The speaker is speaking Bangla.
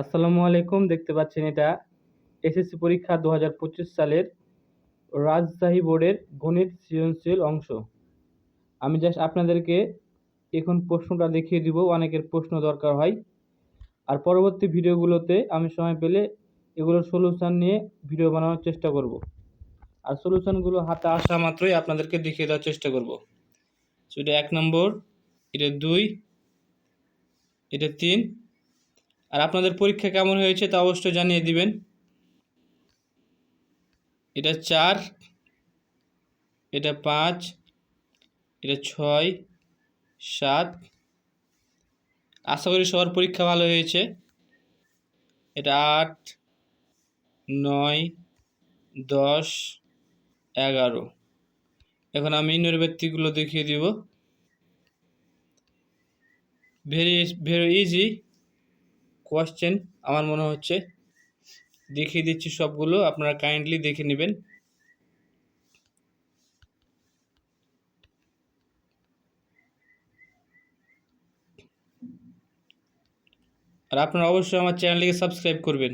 আসসালামু আলাইকুম, দেখতে পাচ্ছেন এটা এসএসসি পরীক্ষা দু হাজার পঁচিশ সালের রাজশাহী বোর্ডের গণিত সৃজনশীল অংশ। আমি জাস্ট আপনাদেরকে এখন প্রশ্নটা দেখিয়ে দিব, অনেকের প্রশ্ন দরকার হয়। আর পরবর্তী ভিডিওগুলোতে আমি সময় পেলে এগুলোর সলিউশান নিয়ে ভিডিও বানানোর চেষ্টা করব। আর সলিউশনগুলো হাতে আসা মাত্রই আপনাদেরকে দেখিয়ে দেওয়ার চেষ্টা করব। এটা এক নম্বর, এটা দুই, এটা তিন আর আপনাদের পরীক্ষা কেমন হয়েছে তা অবশ্যই জানিয়ে দিবেন। এটা চার, এটা পাঁচ, এটা ছয়, সাত। আশা করি সবার পরীক্ষা ভালো হয়েছে। এটা আট, নয়, দশ, এগারো। এখন আমি নির্ব্যক্তিগুলো দেখিয়ে দিব। ভেরি ভেরি ইজি কোয়েশ্চেন আমার মনে হচ্ছে দেখিয়ে দিচ্ছি সবগুলো, আপনারা কাইন্ডলি দেখে নেবেন। আর আপনারা অবশ্যই আমার চ্যানেলটিকে সাবস্ক্রাইব করবেন।